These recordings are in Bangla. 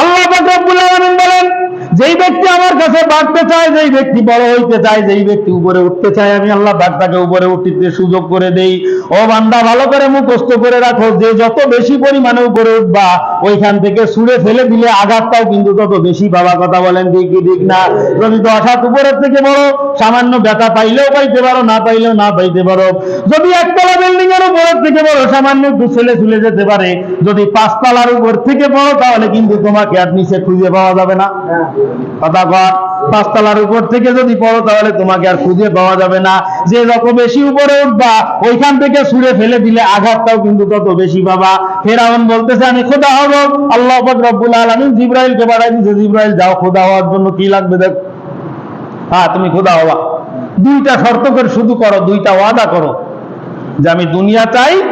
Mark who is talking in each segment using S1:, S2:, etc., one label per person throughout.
S1: আল্লাহ যেই ব্যক্তি আমার কাছে বাড়তে চায়, যেই ব্যক্তি বড় হইতে চায়, যেই ব্যক্তি উপরে উঠতে চায়, আমি আল্লাহ পাক তাকে উপরে উঠতে সুযোগ করে দেই। ও বান্দা, ভালো করে মুখস্থ করে রাখো, যে যত বেশি পরিমাণে উপরে উঠবা, ওইখান থেকে ছুঁড়ে ফেলে দিলে আঘাতটাও কিন্তু তত বেশি বাবা কথা বলেন ঠিক কি ঠিক না? যদি দশ হাত উপরের থেকে বড়, সামান্য ব্যথা পাইলেও পাইতে পারো, না পাইলেও না পাইতে পারো। যদি একতলা বিল্ডিং এর উপরের থেকে বড়, সামান্য একটু ছেলে ঝুলে যেতে পারে। যদি পাঁচতলার উপর থেকে বড়, তাহলে কিন্তু তোমাকে আর নিচে খুঁজে পাওয়া যাবে না। পাঁচতলার উপর থেকে যদি পড়ো, তাহলে তোমাকে আর খুঁজে পাওয়া যাবে না। যে যত বেশি উপরে উঠবা, ওইখান থেকে ফেলে দিলে আঘাতটাও কিন্তু তত বেশি পাবা। ফেরাউন বলতেছে, আমি খোদা হব। আল্লাহ রব্বুল আলামিন দিয়েছে জিব্রাইল, যাও খোদা হওয়ার জন্য কি লাগবে দেখ। হ্যাঁ তুমি খোদা হবা দুইটা শর্ত করে শুধু করো, দুইটা ওয়াদা করো। যে আমি দুনিয়া চাই,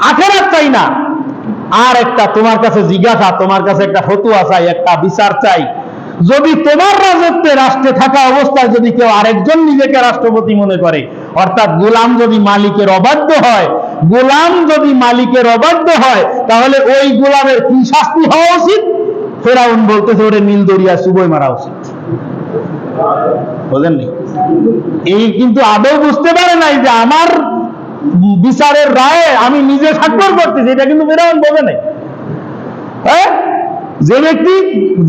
S1: আখেরাত চাই না। আর একটা তোমার কাছে জিজ্ঞাসা, তোমার কাছে একটা চাই, একটা বিচার চাই। যদি তোমার রাজত্বে রাষ্ট্রে থাকা অবস্থায় যদি কেউ আরেকজন নিজেকে রাষ্ট্রপতি মনে করে, অর্থাৎ গোলাম যদি মালিকের অবাধ্য হয়, গোলাম যদি মালিকের অবাধ্য হয়, তাহলে ওই গোলামের কি শাস্তি হওয়া উচিত? ফেরাউন বলতেছে, ওরে নীল দরিয়া, সুবই মারা উচিত। বোঝেননি? এই কিন্তু আদৌ বুঝতে পারে নাই যে আমার বিচারের রায়ে আমি নিজে স্বাক্ষর করতেছি, এটা কিন্তু ফেরাউন বোঝে নাই। হ্যাঁ? যে ব্যক্তি,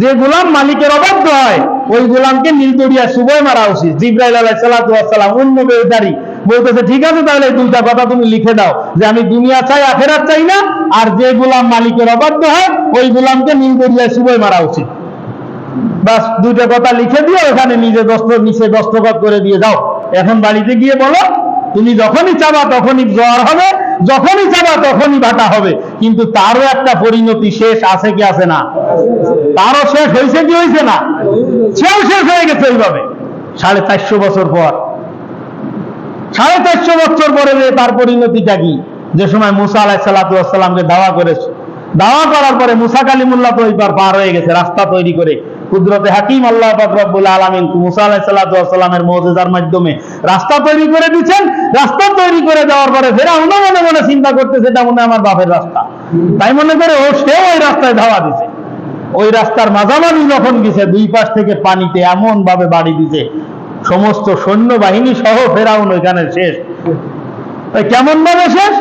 S1: যে গোলাম মালিকের অবাধ্য হয়, ওই গোলামকে নীলদরিয়া সুবয় মারা উচিত। জিব্রাইল আলাহ সালাম, অন্য বেদারি বলতেছে, ঠিক আছে, তাহলে দুইটা কথা তুমি লিখে দাও, যে আমি দুনিয়া চাই, আখেরাত চাই না, আর যে গোলাম মালিকের অবাধ্য হয়, ওই গোলামকে নীলদরিয়া সুবয় মারা উচিত। বাস, দুইটা কথা লিখে দিয়ে ওখানে নিজে দস্ত, নিচে দস্তখত করে দিয়ে যাও। এখন বাড়িতে গিয়ে বলো, তুমি যখনই চাবা, তখনই জ্বর হবে যখনই চাবা তখনই ভাটা হবে। কিন্তু তারও একটা পরিণতি শেষ আছে কি আছে না? তারও শেষ হয়েছে কি হয়েছে না? সেও শেষ হয়ে গেছে এইভাবে। সাড়ে চারশো বছর পর। সাড়ে চারশো বছর পরে তার পরিণতিটা কি? যে সময় মুসা আলাহ সাল্লাহামকে দাওয়া করেছে। দাওয়া করার পরে মুসা কালিমুল্লাহ তো ওইবার পার হয়ে গেছে, রাস্তা তৈরি করে। কুদরতে হাকিম আল্লাহ রব্বুল আলমিন মুসা আলাহ সাল্লাহামের মাধ্যমে রাস্তা তৈরি করে দিচ্ছেন রাস্তা তৈরি করে দেওয়ার পরে ফেরা মনে মনে মনে চিন্তা করতেছে, এটা মনে আমার বাপের রাস্তা। তাই মনে করে, ও সেও ওই রাস্তায় ধাওয়া দিছে। ওই রাস্তার মাঝামাঝি যখন গেছে, দুই পাশ থেকে পানিতে এমন ভাবে বাড়ি দিছে, সমস্ত সৈন্যবাহিনী সহ ফেরাউন ওইখানে শেষ। কেমন ভাবে শেষ?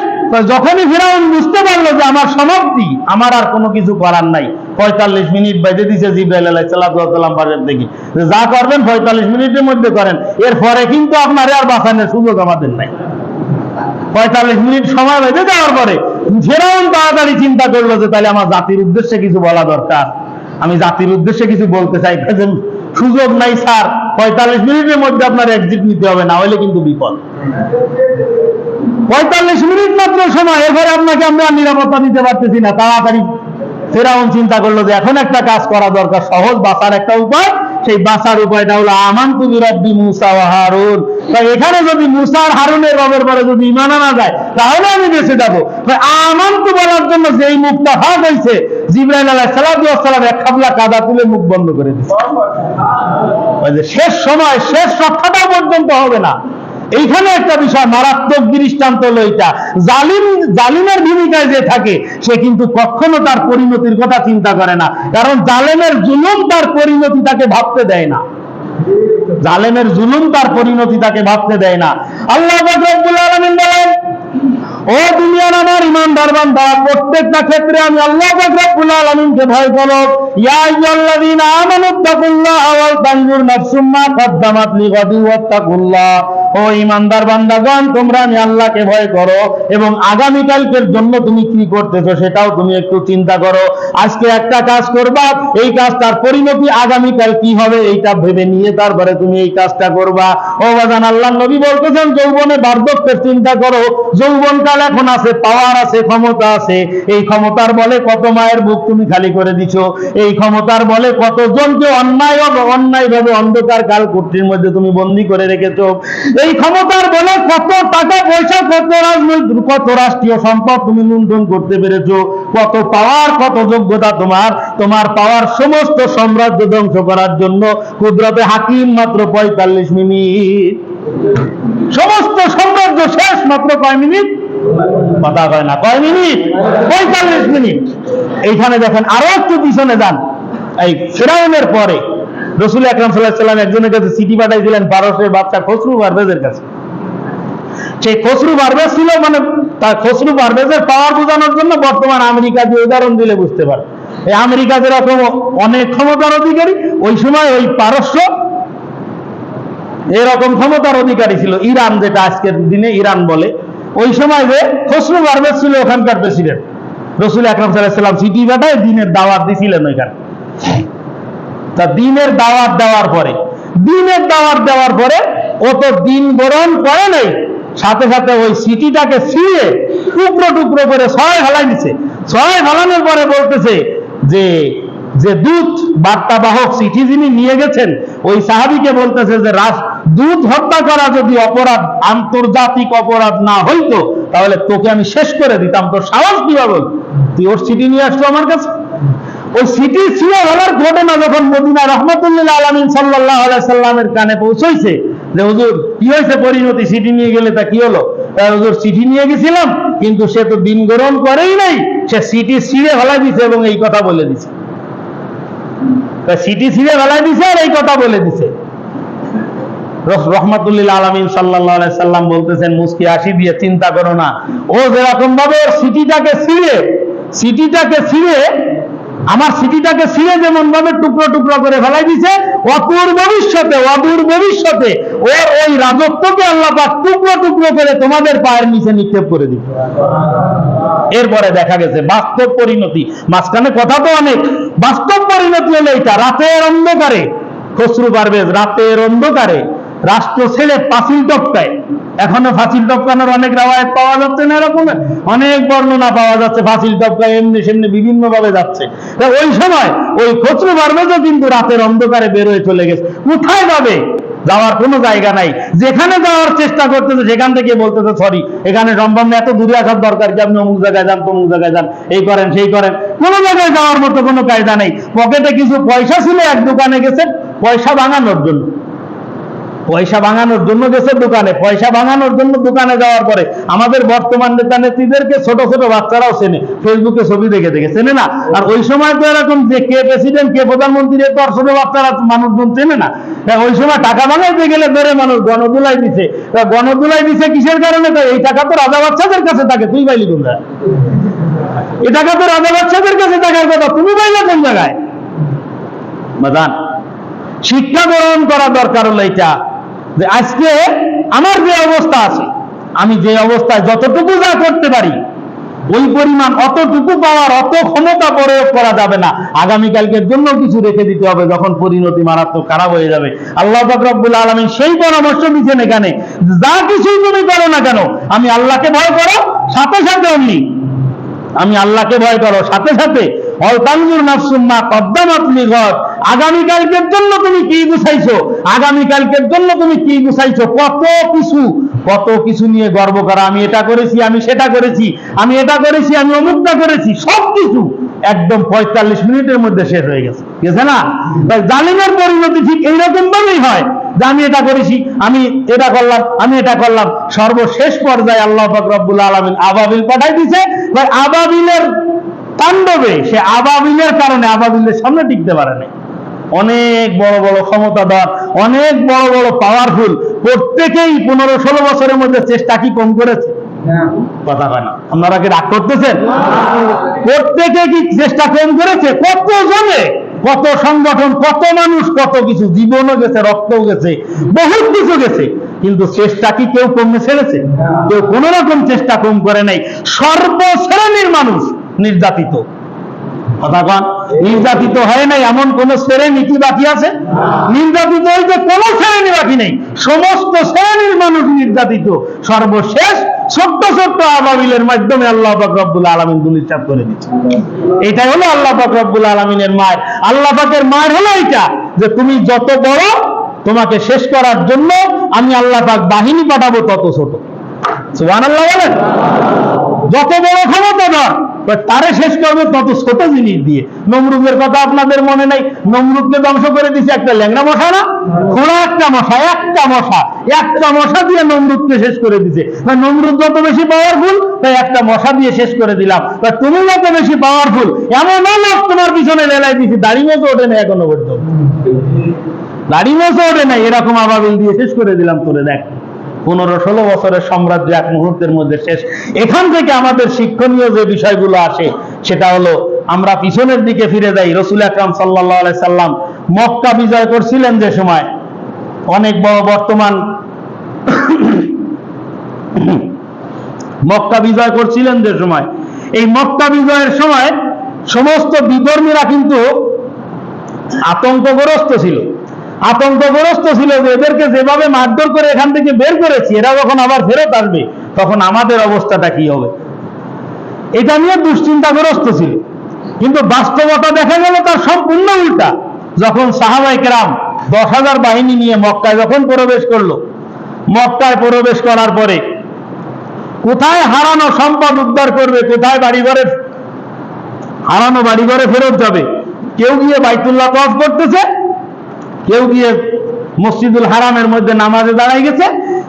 S1: যখনই ফেরাউন বুঝতে পারল যে আমার সমাপ্তি, আমার আর কোনো কিছু করার নাই পঁয়তাল্লিশ মিনিট বেঁধে দিছে জিব্রাইল আলাহ সাল্লাম পাশের থেকে যা করবেন পঁয়তাল্লিশ মিনিটের মধ্যে করেন। এরপরে কিন্তু আপনার আর বাঁচানোর সুযোগ আমাদের নাই। পঁয়তাল্লিশ মিনিট সময় বেঁধে দেওয়ার পরে ফেরাউন তাড়াতাড়ি চিন্তা করল যে তাহলে আমার জাতির উদ্দেশ্যে কিছু বলা দরকার। আমি জাতির উদ্দেশ্যে কিছু বলতে চাই। সুযোগ নাই, স্যার। পঁয়তাল্লিশ মিনিটের মধ্যে আপনার এক্সিট নিতে হবে, না হলে কিন্তু বিপদ। পঁয়তাল্লিশ মিনিট মাত্র সময়, এরপরে আপনাকে আমরা নিরাপত্তা দিতে পারতেছি না। তাড়াতাড়ি ফেরাউন চিন্তা করল যে এখন একটা কাজ করা দরকার, সহজ বাঁচার একটা উপায়। সেই বাঁচার উপায়টা হলো আমান তুমি মুসা ও হারুন। এখানে যদি মুসার হারুনের রবের পরে যদি ইমান আনা যায়, তাহলে আমি বেঁচে যাব। আমান তো বলার জন্য যেই মুখটা ফাঁক হয়েছে, জিব্রাইল আলাহ সালাম এক খাবলা কাদা তুলে মুখ বন্ধ করে দিচ্ছে শেষ সময়, শেষ রক্ষাটা পর্যন্ত হবে না। এইখানে একটা বিষয়, মারাত্মক দৃষ্টান্ত হলো এটা জালিম, জালিমের ভূমিকায় যে থাকে, সে কিন্তু কখনো তার পরিণতির কথা চিন্তা করে না। কারণ জালেমের জুলুম তার পরিণতি তাকে ভাবতে দেয় না। জালেমের জুলুম তার পরিণতি তাকে ভাবতে দেয় না। আল্লাহ রব্বুল ও দুনিয়ার আমার ইমানদার বান্দা, প্রত্যেকটা ক্ষেত্রে আমি আল্লাহ রব্বুল ভয় করো। ইয়া আমানু তাকুল্লাহা ওয়াল নাফসুম মা কদ্দামাত লিগাদি ওয়াত্তাকুল্লাহ। ও ইমানদার বান্দাগণ, তোমরা আমি আল্লাহকে ভয় করো এবং জন্য তুমি কি করতেছো সেটাও তুমি একটু চিন্তা করো। আজকে একটা কাজ করবা, এই কাজ তার পরিণতি আগামীকাল কি হবে এইটা ভেবে নিয়ে তারপরে তুমি এই কাজটা করবা। ও বাজান আল্লাহ নবী বলতেছেন, যৌবনে বার্ধক্যের চিন্তা করো। যৌবনকাল এখন আছে, পাওয়ার আছে, ক্ষমতা আছে। এই ক্ষমতার বলে কত মায়ের বুক তুমি খালি করে দিছো? এই ক্ষমতার বলে কতজনকে অন্যায় অন্যায় ভাবে অন্ধকার কাল কুটির মধ্যে তুমি বন্দি করে রেখেছো? এই ক্ষমতার বলে কত টাকা পয়সা, কত রাজনৈতিক, কত রাষ্ট্রীয় সম্পদ তুমি লুণ্ঠন করতে পেরেছ? কত পাওয়ার, কত যোগ্যতা তোমার? তোমার পাওয়ার সমস্ত সাম্রাজ্য ধ্বংস করার জন্য কুদরতে হাকিম মাত্র পঁয়তাল্লিশ মিনিট। সমস্ত সাম্রাজ্য শেষ মাত্র কয় মিনিট? কথা কয় না। কয় মিনিট? পঁয়তাল্লিশ মিনিট। এইখানে দেখেন আরও একটু পিছনে যান। এই ফেরাউনের পরে রসুল আকরাম সাল্লাহ একজনের কাছে চিঠি পাঠাইছিলেন পারসের বাচ্চা খসরু পারভেজের কাছে। সেই খসরু পারভেজ ছিল মানে তার খসরু পারভেজের পাওয়ার বোঝানোর জন্য বর্তমান আমেরিকা দিয়ে উদাহরণ দিলে বুঝতে পারে। এই আমেরিকা যেরকম অনেক ক্ষমতার অধিকারী, ওই সময় ওই পারস্য এরকম ক্ষমতার অধিকারী ছিল। ইরান যেটা আজকের দিনে ইরান বলে। ওই সময় যে খসরু পারভেজ ছিল ওখানকার প্রেসিডেন্ট রসুল আকরম সাল্লাম সিটি পাঠায়, দিনের দাওয়াত দিছিলেন ওইখানে। তা দিনের দাওয়াত দেওয়ার পরে, দিনের দাওয়াত দেওয়ার পরে ও তো দিন গ্রহণ করে নাই, সাথে সাথে ওই সিটিটাকে ছিঁড়ে টুকরো টুকরো করে ছয় ফেলাই দিছে। ছয় ফেলানোর পরে বলতেছে যে যে দূত বার্তাবাহক চিঠি যিনি নিয়ে গেছেন, ওই সাহাবিকে বলতেছে যে, রাস, দূত হত্যা করা যদি অপরাধ, আন্তর্জাতিক অপরাধ না হইতো, তাহলে তোকে আমি শেষ করে দিতাম। তোর সাহস কীভাবে? তুই ওর চিঠি নিয়ে আসতো আমার কাছে? ওই সিটি ছিল হলার ঘটনা যখন মদিনা রহমতুল্লাহ আলমিন সাল্লাহ সাল্লামের কানে পৌঁছইছে, যে, হুজুর, কি হয়েছে? পরিণতি সিটি নিয়ে গেলে তা কি হলো? তা হুজুর চিঠি নিয়ে গেছিলাম, কিন্তু সে তো দিন গ্রহণ করেই নাই, সে সিটি ছিঁড়ে ফেলা দিছে এবং এই কথা বলে দিছে। সিটি ছিঁড়ে ফেলাই দিছে আর এই কথা বলে দিছে। রহমাতুল্লিল আলমিন সাল্লাহ সাল্লাম বলতেছেন, মুস্কি হাসি দিয়ে চিন্তা করো না। ও যেরকম ভাবে ওর সিটিটাকে ছিঁড়ে সিটিটাকে ছিঁড়ে, আমার সিটিটাকে ছিঁড়ে যেমন ভাবে টুকরো টুকরো করে ফেলাই দিছে অদূর ভবিষ্যতে অদূর ভবিষ্যতে ওই রাজত্বকে আল্লাহ পাক টুকরো টুকরো করে তোমাদের পায়ের নিচে নিক্ষেপ করে দিবে। এরপরে দেখা গেছে বাস্তব পরিণতি। মাঝখানে কথা তো অনেক বাস্তব পরিণতি হলো এটা রাতের অন্ধকারে, খসরু পারভেজ রাতের অন্ধকারে, রাষ্ট্র ছেড়ে পাঁচিল টপকায়। এখনও ফাঁসিল টপকানোর অনেক রাওয়ায়ত পাওয়া যাচ্ছে না এরকম, অনেক বর্ণনা পাওয়া যাচ্ছে ফাঁসিল টপকায় এমনি সেমনি বিভিন্ন ভাবে যাচ্ছে ওই সময় ওই খসরু পারভেজও কিন্তু রাতের অন্ধকারে বেরোয় চলে গেছে। কোথায় যাবে? যাওয়ার কোনো জায়গা নাই। যেখানে যাওয়ার চেষ্টা করতেছে, সেখান থেকে বলতেছে সরি এখানে সম্ভব না এত দূরে আসার দরকার কি? আপনি অমুক জায়গায় যান, তমুক জায়গায় যান, এই করেন, সেই করেন। কোনো জায়গায় যাওয়ার মতো কোনো কায়দা নেই। পকেটে কিছু পয়সা ছিল, এক দোকানে গেছে, পয়সা ভাঙানোর জন্য। পয়সা ভাঙানোর জন্য গেছে দোকানে, পয়সা ভাঙানোর জন্য দোকানে যাওয়ার পরে আমাদের বর্তমান নেতা নেত্রীদেরকে ছোট ছোট বাচ্চারাও চেনে, ফেসবুকে ছবি দেখে দেখে, চেনে না? আর ওই সময় তো এরকম যে কে প্রেসিডেন্ট কে প্রধানমন্ত্রী, এ তো আর ছোট বাচ্চারা মানুষজন চেনে না। ওই সময় টাকা ভাঙাইতে গেলে ধরে মানুষ গণদুলাই দিছে। গণদুলাই দিছে কিসের কারণে? তো এই টাকা তো রাজা বাচ্চাদের কাছে থাকে, তুই পাইলি কোন এই টাকা তো রাজা বাচ্চাদের কাছে থাকার কথা, তুমি পাইলে কোন জায়গায়? বাদান শিক্ষা গ্রহণ করা দরকার হলো এটা যে আজকে আমার যে অবস্থা আছে, আমি যে অবস্থায় যতটুকু যা করতে পারি, ওই পরিমাণ অতটুকু পাওয়ার অত ক্ষমতা প্রয়োগ করা যাবে না। আগামীকালকের জন্য কিছু রেখে দিতে হবে, যখন পরিণতি মারাত্মক খারাপ হয়ে যাবে। আল্লাহ রব্বুল আলমী সেই পরামর্শ দিচ্ছেন এখানে, যা কিছুই তুমি করো না কেন, আমি আল্লাহকে ভয় করো, সাথে সাথে অমনি। আমি আল্লাহকে ভয় করো, সাথে সাথে অলতাঙ্গুর নাফসুম্মা কদ্দামাত লিগত আগামীকালকের জন্য তুমি কি গুছাইছো? আগামীকালকের জন্য তুমি কি গুছাইছো? কত কিছু কত কিছু নিয়ে গর্ব করা। আমি এটা করেছি, আমি সেটা করেছি, আমি এটা করেছি, আমি অমুকটা করেছি সব কিছু একদম পঁয়তাল্লিশ মিনিটের মধ্যে শেষ হয়ে গেছে। গেছে না? তাই জালিমের পরিণতি ঠিক এইরকম ভাবেই হয় যে আমি এটা করেছি, আমি এটা করলাম, আমি এটা করলাম। সর্বশেষ পর্যায়ে আল্লাহ রব্বুল আলমিন আবাবিল পাঠাই দিছে ভাই আবাবিলের তাণ্ডবে, সে আবাবিলের কারণে আবাবিলের সামনে টিকতে পারে না অনেক বড় বড় ক্ষমতাধর অনেক বড় বড় পাওয়ারফুল প্রত্যেকেই পনেরো ষোলো বছরের মধ্যে চেষ্টা কি কম করেছে? কথা হয় না। আপনারা কি রাগ করতেছেন? প্রত্যেকে কি চেষ্টা কম করেছে? কত জনে কত সংগঠন কত মানুষ কত কিছু জীবনও গেছে রক্তও গেছে বহুত কিছু গেছে কিন্তু চেষ্টা কি কেউ কমে ছেড়েছে? কেউ কোন রকম চেষ্টা কম করে নাই। সর্বশ্রেণীর মানুষ নির্যাতিত। কথা কন নির্যাতিত হয় নাই, এমন কোন শ্রেণি কি বাকি আছে? নির্যাতিত হইতে কোন শ্রেণি বাকি নেই। সমস্ত শ্রেণির মানুষ নির্যাতিত। সর্বশেষ ছোট্ট ছোট্ট আবাবিলের মাধ্যমে আল্লাহ রব্বুল আলমিন দুলিচাপ করে দিচ্ছে এটাই হলো আল্লাহ রব্বুল আলমিনের মায়ের আল্লাহ পাকের মায়ের হলো এটা যে তুমি যত বড়, তোমাকে শেষ করার জন্য আমি আল্লাহ পাক বাহিনী পাঠাবো তত ছোট। সুবহানাল্লাহ বলেন। যত বড় ক্ষমতা ধর তারে শেষ করবে তত ছোট জিনিস দিয়ে। নমরুদের কথা আপনাদের মনে নাই? নমরুদকে ধ্বংস করে দিছে একটা ল্যাংড়া মশা না? খোড়া একটা মশা একটা মশা। একটা মশা দিয়ে নমরুদকে শেষ করে দিছে। বা নমরুদ যত বেশি পাওয়ারফুল তাই একটা মশা দিয়ে শেষ করে দিলাম। তুমি যত বেশি পাওয়ারফুল এমন লোক তোমার পিছনে লেলাই দিছি, দাড়ি মতো ওঠে না এখনও পর্যন্ত? দাড়ি মতো ওঠে না, এরকম আবাবিল দিয়ে শেষ করে দিলাম তোরে, দেখ। পনেরো ষোলো বছরের সাম্রাজ্য এক মুহূর্তের মধ্যে শেষ। এখান থেকে আমাদের শিক্ষণীয় যে বিষয়গুলো আসে, সেটা হলো আমরা পিছনের দিকে ফিরে যাই। রসুল আকরাম সাল্লাহ সাল্লাম মক্কা বিজয় করছিলেন যে সময়। অনেক বড় বর্তমান মক্কা বিজয় করছিলেন যে সময়। এই মক্কা বিজয়ের সময় সমস্ত বিধর্মীরা কিন্তু আতঙ্কগ্রস্ত ছিল। আতঙ্কগ্রস্ত ছিল যে এদেরকে যেভাবে মারধর করে এখান থেকে বের করেছি, এরা যখন আবার ফেরত আসবে, তখন আমাদের অবস্থাটা কি হবে? এটা নিয়ে দুশ্চিন্তাগ্রস্ত ছিল। কিন্তু বাস্তবতা দেখা গেল তার সম্পূর্ণ উল্টা। যখন সাহাবাই কেরাম দশ হাজার বাহিনী নিয়ে মক্কায় যখন প্রবেশ করল, মক্কায় প্রবেশ করার পরে কোথায় হারানো সম্পদ উদ্ধার করবে, কোথায় বাড়ি ঘরে, হারানো বাড়ি ঘরে ফেরত যাবে, কেউ গিয়ে বাইতুল্লাহ তফ করতেছে কেউ গিয়ে মসজিদুল হারামের মধ্যে নামাজে দাঁড়াই গেছে,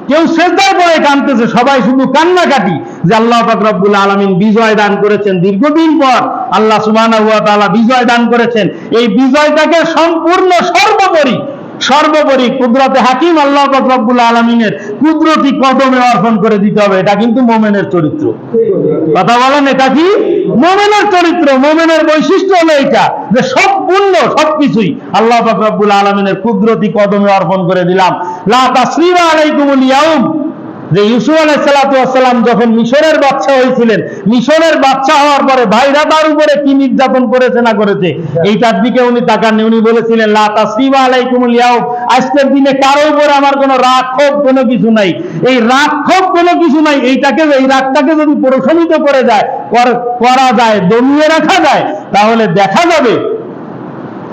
S1: কেউ সেজদায় পড়ে কানতেছে সবাই শুধু কান্নাকাটি যে আল্লাহ রব্বুল আলামিন বিজয় দান করেছেন। দীর্ঘদিন পর আল্লাহ তাআলা বিজয় দান করেছেন। এই বিজয়টাকে সম্পূর্ণ সর্বোপরি সর্বোপরি কুদরতে হাকিম আল্লাহ রব্বুল আলামিনের কুদরতি কদমে অর্পণ করে দিতে হবে। এটা কিন্তু মোমেনের চরিত্র। কথা বলেন, এটা কি? মোমেনের চরিত্র, মোমেনের বৈশিষ্ট্য হলো এটা যে সব পুণ্য সবকিছুই আল্লাহ আলমিনের আলামিনের কুদরতি কদমে অর্পণ করে দিলাম। লা তাসরিবা আলাইকুমুল ইয়াউম। যে ইউসুফ আলাইসালাম যখন মিশরের বাচ্চা হয়েছিলেন, মিশরের বাচ্চা হওয়ার পরে ভাইরা তার উপরে কি নির্যাতন করেছে না করেছে? এইটার দিকে উনি তাকাননি উনি বলেছিলেন, লা তাসরিবা আলাইকুমুল ইয়াউম। আজকের দিনে কারও উপরে আমার কোনো রাগ, ক্ষোভ কোনো কিছু নাই। এই রাগ, ক্ষোভ কোনো কিছু নাই। এইটাকে, এই রাগটাকে যদি প্রশমিত করে যায় করা যায়, দমিয়ে রাখা যায়, তাহলে দেখা যাবে।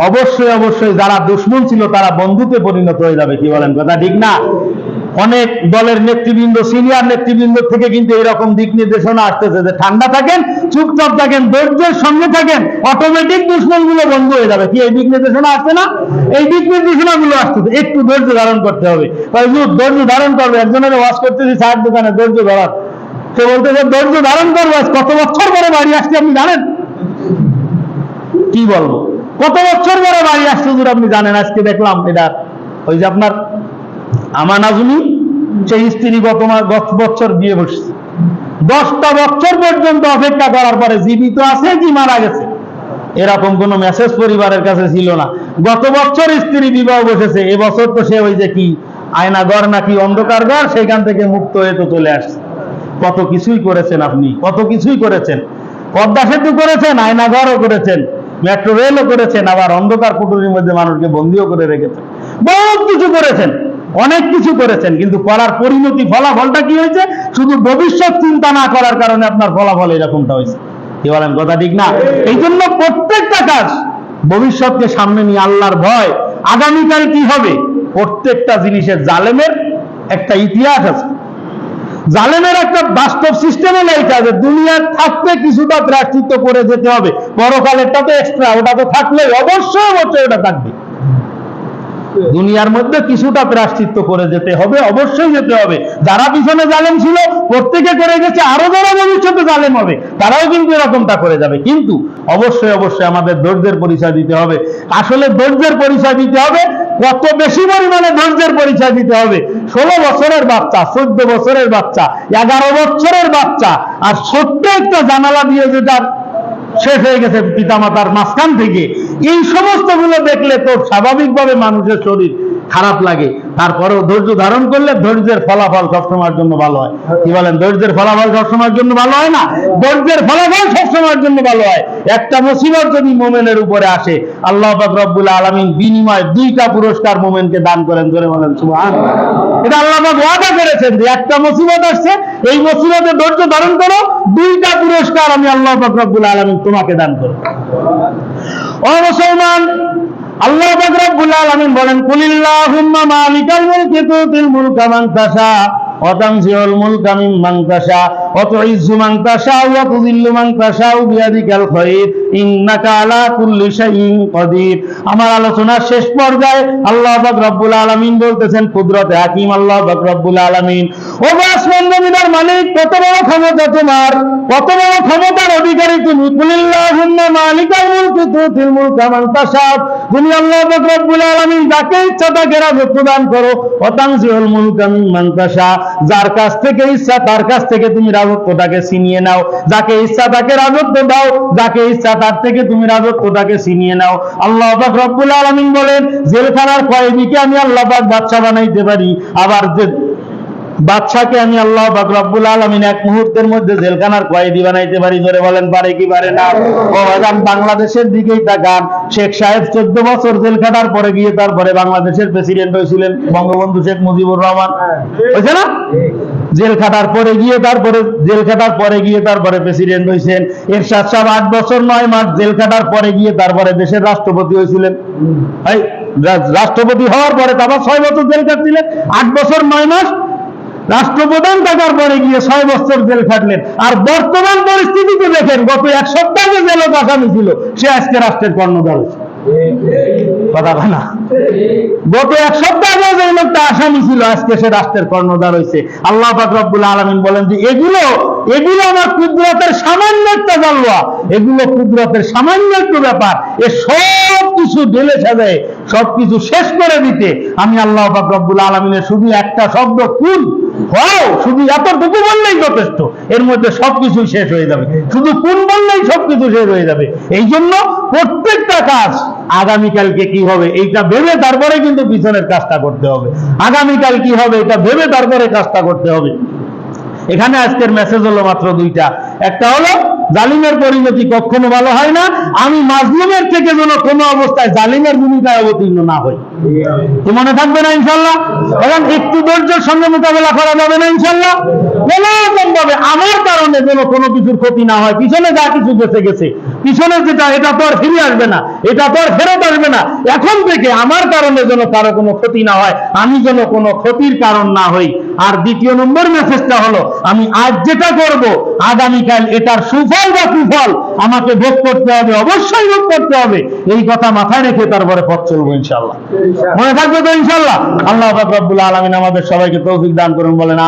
S1: অবশ্যই অবশ্যই যারা দুশ্মন ছিল, তারা বন্ধুতে পরিণত হয়ে যাবে, কি বলেন কথা ঠিক না? অনেক দলের নেতৃবৃন্দ, সিনিয়র নেতৃবৃন্দ থেকে কিন্তু এরকম দিক নির্দেশনা আসতেছে যে ঠান্ডা থাকেন, চুপচাপ থাকেন, ধৈর্যের সঙ্গে থাকেন অটোমেটিক দুশ্মনগুলো বন্ধ হয়ে যাবে। কি, এই দিক নির্দেশনা আসছে না? এই দিক নির্দেশনা গুলো আসতেছে। একটু ধৈর্য ধারণ করতে হবে। ধৈর্য ধারণ করবে। একজনের ওয়াশ করতেছি চায়ের দোকানে ধৈর্য ধরার। সে বলতেছে, ধৈর্য ধারণ করব কত বছর পরে বাড়ি আসছে আপনি জানেন? কি বলব? কত বছর পরে বাড়ি আসছে আপনি জানেন? আজকে দেখলাম এটা, ওই যে আপনার আমান আজমি সেই স্ত্রী গত গত বছর বিয়ে বসছে। দশটা বছর পর্যন্ত অপেক্ষা করার পরে জীবিত আছে কি মারা গেছে? এরকম কোনো মেসেজ পরিবারের কাছে ছিল না। গত বছর স্ত্রী বিবাহ বসেছে, এবছর তো সে ওই যে কি আয়না ঘর নাকি অন্ধকার ঘর সেখান থেকে মুক্ত হয়ে তো চলে আসছে। কত কিছুই করেছেন আপনি, কত কিছুই করেছেন। পদ্মা সেতু করেছেন আয়না ঘরও করেছেন মেট্রো রেলও করেছেন, আবার অন্ধকার কুটুরির মধ্যে মানুষকে বন্দিও করে রেখেছেন। বহুত কিছু করেছেন। অনেক কিছু করেছেন, কিন্তু করার পরিণতি ফলাফলটা কি হয়েছে? শুধু ভবিষ্যৎ চিন্তা না করার কারণে আপনার ফলাফল এরকমটা হয়েছে। কি বলেন, কথা ঠিক না? এই জন্য প্রত্যেকটা কাজ ভবিষ্যৎকে সামনে নিয়ে আল্লাহর ভয়। আগামীকাল কি হবে? প্রত্যেকটা জিনিসের জালেমের একটা ইতিহাস আছে। জালেমের একটা বাস্তব সিস্টেমে লেখা দুনিয়ার থাকতে কিছুটা প্রায়শ্চিত্ত করে যেতে হবে। পরকালেরটা তো এক্সট্রা ওটা তো থাকলে অবশ্যই অবশ্যই ওটা থাকবে। দুনিয়ার মধ্যে কিছুটা প্রায়শ্চিত্ত করে যেতে হবে, অবশ্যই যেতে হবে। যারা পিছনে জালেম ছিল, প্রত্যেকে করে গেছে, আরও যারা ভবিষ্যতে জালেম হবে, তারাও কিন্তু এরকমটা করে যাবে। কিন্তু অবশ্যই অবশ্যই আমাদের ধৈর্যের পরিচয় দিতে হবে। আসলে ধৈর্যের পরিচয় দিতে হবে, কত বেশি পরিমাণে ধৈর্যের পরিচয় দিতে হবে? ষোলো বছরের বাচ্চা, চোদ্দ বছরের বাচ্চা, এগারো বছরের বাচ্চা, আর ছোট্ট একটা জানালা দিয়ে যেটা শেষ হয়ে গেছে পিতামাতার মাঝখান থেকে এই সমস্তগুলো দেখলে তো স্বাভাবিকভাবে মানুষের শরীর খারাপ লাগে। তারপরেও ধৈর্য ধারণ করলে ধৈর্যের ফলাফল সবসময়ের জন্য ভালো হয়। কি বলেন? ধৈর্যের ফলাফল সবসময়ের জন্য ভালো হয় না? ধৈর্যের ফলাফল সবসময়ের জন্য ভালো হয়। একটা মুসিবত যদি মোমেনের উপরে আসে, আল্লাহ রব্বুল আলামিন বিনিময় দুইটা পুরস্কার মোমেনকে দান করেন। ধরে বলেন, সুবহানাল্লাহ। এটা আল্লাহ ওয়াদা করেছেন যে একটা মুসিবত আসছে, এই মুসিবতে ধৈর্য ধারণ করো, দুইটা পুরস্কার আমি আল্লাহ রব্বুল আলামিন তোমাকে দান করব। ও মুসলমান, আল্লাহ রব্বুল আলামিন বলেন, কুলিল্লাহুম্মা মালিকাল মুলকি তুতিল মুলকা মান তাশা ওয়া তানজিউল মুলকা মিম্মান তাশা ওয়া তুইজ্জু মান তাশা ওয়া তুযিল্লু মান তাশা বিয়াদিকাল খায়র আমার শেষ পর্যায়ে আল্লাহ আলামিন বলতেছেন, কুদরতে হাকিম আল্লাহ আলামিন। ও আসমান জমিনের মালিক, কত বড় ক্ষমতা তোমার? কত বড় ক্ষমতার অধিকারী তুমি? ইচ্ছা তাকে যার কাছ থেকে ইচ্ছা, তার কাছ থেকে তুমি রাজত্বটাকে ছিনিয়ে নাও। যাকে ইচ্ছা তাকে রাজত্ব দাও, যাকে ইচ্ছা তার থেকে তুমি রাজত্বটাকে ছিনিয়ে নাও। আল্লাহ পাক রব্বুল আলামিন বলেন, জেলখানার কয়েদিকে আমি আল্লাহ পাক বাদশা বানাইতে পারি। আবার বাদশাকে আমি আল্লাহ পাক রব্বুল আলামিন এক মুহূর্তের মধ্যে জেলখানার কয়েদি বানাইতে পারি। ধরে বলেন, পারে কি পারে না? ও বাংলাদেশের দিকেই তাকান। শেখ সাহেব চোদ্দ বছর জেল খাটার পরে গিয়ে তারপরে বাংলাদেশের প্রেসিডেন্ট হয়েছিলেন বঙ্গবন্ধু শেখ মুজিবুর রহমান। হয়েছে না? জেল খাটার পরে গিয়ে তারপরে জেল খাটার পরে গিয়ে তারপরে প্রেসিডেন্ট হয়েছেন। এরশাদ সাহেব আট বছর, নয় মাস জেল খাটার পরে গিয়ে তারপরে দেশের রাষ্ট্রপতি হয়েছিলেন। রাষ্ট্রপতি হওয়ার পরে তারপর ছয় বছর জেল খাটছিলেন আট বছর, নয় মাস রাষ্ট্রপ্রধান থাকার পরে গিয়ে ছয় বছর জেল খাটলেন। আর বর্তমান পরিস্থিতিতে দেখেন, গত এক সপ্তাহ যে জেলত আসামি ছিল, সে আজকে রাষ্ট্রের কর্ণধার। গত এক সপ্তাহ যে লোকটা আসামি ছিল, আজকে সে রাষ্ট্রের কর্ণধার হয়েছে। আল্লাহ আলামিন বলেন যে, এগুলো এগুলো আমার কুদরতের সামান্য একটা জালুয়া। এগুলো কুদরতের সামান্য একটু ব্যাপার। এ সব কিছু ঢেলে সাজায় সব কিছু শেষ করে দিতে আমি আল্লাহ রব্বুল আলামিনের শুধু একটা শব্দ কুন হও, শুধু এতটুকু বললেই যথেষ্ট। এর মধ্যে সবকিছু শেষ হয়ে যাবে। শুধু কোন বললেই সবকিছু শেষ হয়ে যাবে। এই জন্য প্রত্যেকটা কাজ আগামীকালকে কি হবে, এইটা ভেবে তারপরে কিন্তু পিছনের কাজটা করতে হবে। আগামীকাল কি হবে, এটা ভেবে তারপরে কাজটা করতে হবে। এখানে আজকের মেসেজ হলো মাত্র দুইটা। একটা হলো, জালিমের পরিণতি কখনো ভালো হয় না। আমি মাজলুমের থেকে যেন কোনো অবস্থায় জালিমের ভূমিকায় অবতীর্ণ না কি মনে থাকবে না ইনশাল্লাহ এখন একটু ধৈর্যের সঙ্গে মোকাবেলা করা যাবে না ইনশাল্লাহ কোন রকম ভাবে আমার কারণে যেন কোনো কিছুর ক্ষতি না হয়। পিছনে যা কিছু বেঁচে গেছে। পিছনে যেটা, এটা তো আর ফিরে আসবে না। এটা তো আর ফেরত আসবে না। এখন থেকে আমার কারণে যেন কোনো ক্ষতি না হয়, আমি যেন কোনো ক্ষতির কারণ না হই। আর দ্বিতীয় নম্বর মেসেজটা হলো, আমি আজ যেটা করব, আগামীকাল এটার সুফল বা কুফল আমাকে ভোগ করতে হবে, অবশ্যই ভোগ করতে হবে। এই কথা মাথায় রেখে তারপরে পথ চলবো ইনশাল্লাহ মনে থাকবে তো ইনশাল্লাহ আল্লাহ রব্বুল আলমিন আমাদের সবাইকে তৌফিক দান করুন বলেন